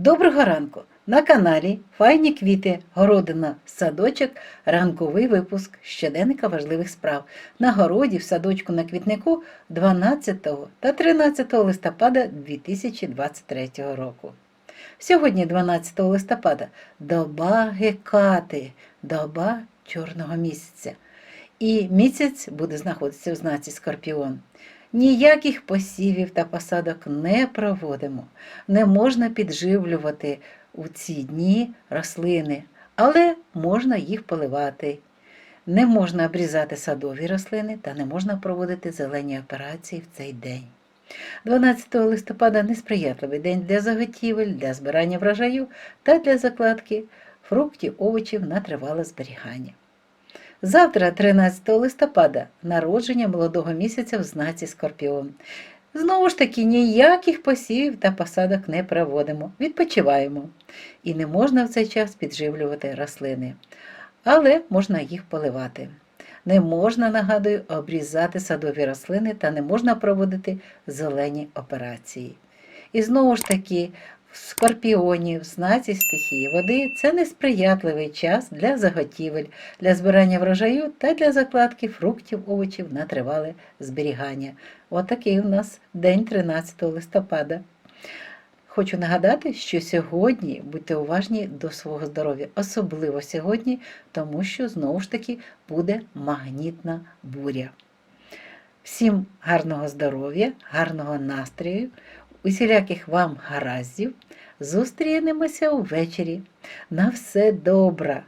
Доброго ранку! На каналі Файні квіти, городина, садочок, ранковий випуск щоденника важливих справ. На городі в садочку на квітнику 12 та 13 листопада 2023 року. Сьогодні, 12 листопада, доба Гекати, доба чорного місяця. І місяць буде знаходитися в знаці Скорпіон. Ніяких посівів та посадок не проводимо. Не можна підживлювати у ці дні рослини, але можна їх поливати. Не можна обрізати садові рослини та не можна проводити зелені операції в цей день. 12 листопада несприятливий день для заготівель, для збирання врожаю та для закладки фруктів, овочів на тривале зберігання. Завтра, 13 листопада, народження молодого місяця в знаці Скорпіон. Знову ж таки, ніяких посівів та посадок не проводимо, відпочиваємо. І не можна в цей час підживлювати рослини, але можна їх поливати. Не можна, нагадую, обрізати садові рослини та не можна проводити зелені операції. І знову ж таки, в скорпіоні, в знаці стихії води це несприятливий час для заготівель, для збирання врожаю та для закладки фруктів, овочів на тривале зберігання. Отакий у нас день 13 листопада. Хочу нагадати, що сьогодні будьте уважні до свого здоров'я, особливо сьогодні, тому що знову ж таки буде магнітна буря. Всім гарного здоров'я, гарного настрою, усіляких вам гараздів. Зустрінемося увечері. На все добре!